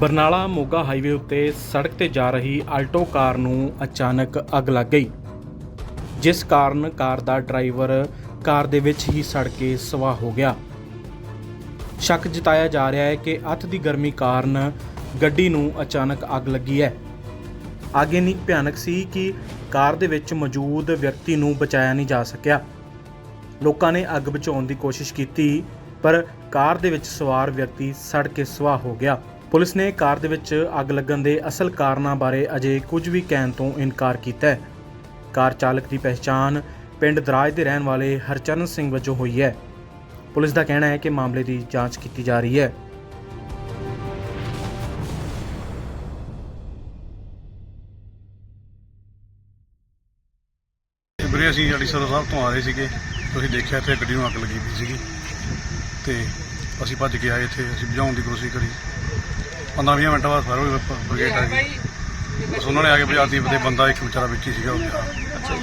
Barnala Moga highway ਉੱਤੇ ਸੜਕ ਤੇ ਜਾ ਰਹੀ ਆਲਟੋ ਕਾਰ ਨੂੰ ਅਚਾਨਕ ਅੱਗ ਲੱਗ ਗਈ, ਜਿਸ ਕਾਰਨ ਕਾਰ ਦਾ ਡਰਾਈਵਰ ਕਾਰ ਦੇ ਵਿੱਚ ਹੀ ਸੜ ਕੇ ਸਵਾਹ ਹੋ ਗਿਆ। ਸ਼ੱਕ ਜਤਾਇਆ ਜਾ ਰਿਹਾ ਹੈ ਕਿ ਅੱਤ ਦੀ ਗਰਮੀ ਕਾਰਨ ਗੱਡੀ ਨੂੰ ਅਚਾਨਕ ਅੱਗ ਲੱਗੀ ਹੈ। ਅੱਗ ਇੰਨੀ ਭਿਆਨਕ ਸੀ ਕਿ ਕਾਰ ਦੇ ਵਿੱਚ ਮੌਜੂਦ ਵਿਅਕਤੀ ਨੂੰ ਬਚਾਇਆ ਨਹੀਂ ਜਾ ਸਕਿਆ। ਲੋਕਾਂ ਨੇ ਅੱਗ ਬਚਾਉਣ ਦੀ ਕੋਸ਼ਿਸ਼ ਕੀਤੀ, ਪਰ ਕਾਰ ਦੇ ਵਿੱਚ ਸਵਾਰ ਵਿਅਕਤੀ ਸੜ ਕੇ ਸਵਾਹ ਹੋ ਗਿਆ। ਪੁਲਿਸ ਨੇ ਕਾਰ ਦੇ ਵਿੱਚ ਅੱਗ ਲੱਗਣ ਦੇ ਅਸਲ ਕਾਰਨਾਂ ਬਾਰੇ ਅਜੇ ਕੁਝ ਵੀ ਕਹਿਣ ਤੋਂ ਇਨਕਾਰ ਕੀਤਾ ਹੈ। ਕਾਰ ਚਾਲਕ ਦੀ ਪਹਿਚਾਣ ਪਿੰਡ ਦਰਾਜ ਦੇ ਰਹਿਣ ਵਾਲੇ ਹਰਚਰਨ ਸਿੰਘ ਵਜੋਂ ਹੋਈ ਹੈ। ਪੁਲਿਸ ਦਾ ਕਹਿਣਾ ਹੈ ਕਿ ਮਾਮਲੇ ਦੀ ਜਾਂਚ ਕੀਤੀ ਜਾ ਰਹੀ ਹੈ। ਵੀਰੇ, ਅਸੀਂ ਅੜੀਸਰ ਸਾਹਿਬ ਤੋਂ ਆ ਰਹੇ ਸੀਗੇ। ਤੁਸੀਂ ਦੇਖਿਆ ਇੱਥੇ ਗੱਡੀ ਨੂੰ ਅੱਗ ਲੱਗੀ ਪਈ ਸੀਗੀ। ਤੇ ਅਸੀਂ ਭੱਜ ਕੇ ਆਏ ਇੱਥੇ, ਅਸੀਂ ਬੁਝਾਉਣ ਦੀ ਕੋਸ਼ਿਸ਼ ਕਰੀ। 15-20 ਮਿੰਟਾਂ ਬਾਅਦ ਫਾਇਰ ਬ੍ਰਿਗੇਡ ਆ ਗਈ। ਬਸ ਉਹਨਾਂ ਨੇ ਆ ਕੇ ਬੁਝਾਤੀ ਤੇ ਬੰਦਾ ਇੱਕ ਵਿਚਾਰਾ ਵਿੱਚ ਹੀ ਸੀਗਾ ਉਹ ਗਿਆ।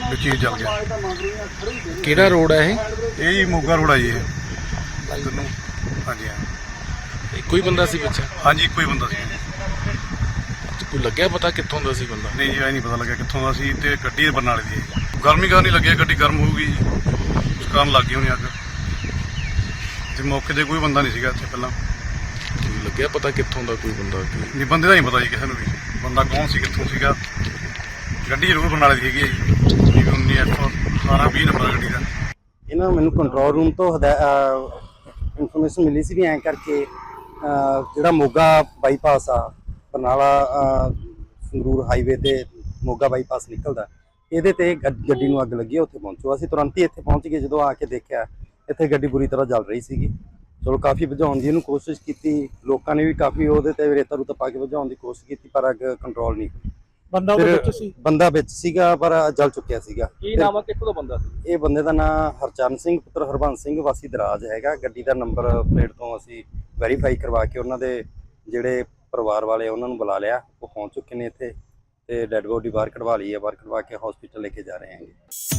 ਵਿੱਚ ਹੀ ਜਲ ਗਿਆ। ਕਿਹੜਾ ਰੋਡ ਹੈ ਇਹ? ਇਹ ਜੀ ਮੋਗਾ ਰੋਡ ਆ ਜੀ ਇਹ। ਇੱਧਰ ਨੂੰ ਹਾਂਜੀ ਹਾਂ। ਇੱਕੋ ਹੀ ਬੰਦਾ ਸੀ ਵਿੱਚ ਹਾਂਜੀ ਹੀ ਬੰਦਾ ਸੀ। ਕੋਈ ਲੱਗਿਆ ਪਤਾ ਕਿੱਥੋਂ ਦਾ ਸੀ ਬੰਦਾ? ਨਹੀਂ ਜੀ ਇਹ ਨਹੀਂ ਪਤਾ ਲੱਗਿਆ ਕਿੱਥੋਂ ਦਾ ਸੀ ਤੇ ਗੱਡੀ ਬਰਨਾਲੇ ਦੀ ਹੈ ਜੀ। ਗਰਮੀ ਕਾਰਨ ਹੀ ਲੱਗਿਆ ਗੱਡੀ ਗਰਮ ਹੋਊਗੀ ਜੀ। ਉਸ ਕਾਰਨ ਲੱਗ ਹੋਣੀ ਅੱਗ। ਤੇ ਮੌਕੇ ਤੇ ਕੋਈ ਬੰਦਾ ਨਹੀਂ ਸੀਗਾ ਇੱਥੇ ਪਹਿਲਾਂ। ਕੋਈ ਲੱਗਿਆ ਪਤਾ ਕਿੱਥੋਂ ਦਾ ਕੋਈ ਬੰਦਾ ਕੀ? ਨਹੀਂ ਬੰਦੇ ਦਾ ਨਹੀਂ ਪਤਾ ਜੀ ਕਿਸੇ ਨੂੰ ਵੀ। ਬੰਦਾ ਕੌਣ ਸੀ ਕਿੱਥੋਂ ਸੀਗਾ? ਗੱਡੀ ਜ਼ਰੂਰ ਬਰਨਾਲੇ ਦੀ ਹੈਗੀ ਹੈ ਜੀ 19 F 12 20 ਨੰਬਰ ਗੱਡੀ ਦਾ। ਇਹਨਾਂ ਮੈਨੂੰ ਕੰਟਰੋਲ ਰੂਮ ਤੋਂ ਇਨਫੋਰਮੇਸ਼ਨ ਮਿਲੀ ਸੀ ਵੀ ਐਂ ਕਰਕੇ ਜਿਹੜਾ ਮੋਗਾ ਬਾਈਪਾਸ ਆ ਬਰਨਾਲਾ ਸੰਗਰੂਰ ਹਾਈਵੇ ਤੇ ਮੋਗਾ ਬਾਈਪਾਸ ਨਿਕਲਦਾ ਇਹਦੇ ਤੇ ਗੱਡ- ਨੂੰ ਅੱਗ ਲੱਗੀ ਹੈ, ਉੱਥੇ ਪਹੁੰਚੋ। ਅਸੀਂ ਤੁਰੰਤ ਹੀ ਇੱਥੇ ਪਹੁੰਚ ਗਏ ਜਦੋਂ ਆ ਕੇ ਦੇਖਿਆ ਇੱਥੇ ਗੱਡੀ ਬੁਰੀ ਤਰ੍ਹਾਂ ਜਲ ਰਹੀ ਸੀਗੀ। ਚਲੋ ਕਾਫੀ ਬੁਝਾਉਣ ਦੀ ਇਹਨੂੰ ਕੋਸ਼ਿਸ਼ ਕੀਤੀ। ਲੋਕਾਂ ਨੇ ਵੀ ਕਾਫੀ ਉਹਦੇ ਤੇ ਰੇਤਾ ਰੂਤਾ ਪਾ ਕੇ ਬੁਝਾਉਣ ਦੀ ਕੋਸ਼ਿਸ਼ ਕੀਤੀ ਪਰ ਅੱਗ ਕੰਟਰੋਲ ਨਹੀਂ ਹੋਈ। ਬੰਦਾ ਉਹਦੇ ਵਿੱਚ ਸੀ? ਬੰਦਾ ਵਿੱਚ ਸੀਗਾ ਪਰ ਜਲ ਚੁੱਕਿਆ ਸੀਗਾ। ਕੀ ਨਾਮ ਆ ਕਿੱਥੋਂ ਦਾ ਬੰਦਾ ਸੀ? ਇਹ ਬੰਦੇ ਦਾ ਨਾਮ ਹਰਚਰਨ ਸਿੰਘ ਪੁੱਤਰ ਹਰਬੰਸ ਸਿੰਘ ਵਾਸੀ ਦਰਾਜ ਹੈਗਾ। ਗੱਡੀ ਦਾ ਨੰਬਰ ਪਲੇਟ ਤੋਂ ਅਸੀਂ ਵੈਰੀਫਾਈ ਕਰਵਾ ਕੇ ਉਹਨਾਂ ਦੇ ਜਿਹੜੇ ਪਰਿਵਾਰ ਵਾਲੇ ਆ, ਉਹਨਾਂ ਨੂੰ ਬੁਲਾ ਲਿਆ। ਉਹ ਪਹੁੰਚ ਚੁੱਕੇ ਨੇ ਇੱਥੇ ਤੇ ਡੈੱਡ ਬੋਡੀ ਬਾਹਰ ਕਢਵਾ ਲਈ ਹੈ ਬਾਹਰ ਕਢਵਾ ਕੇ ਹਸਪੀਟਲ ਲੈ ਕੇ ਜਾ ਰਹੇ ਹੈਗੇ।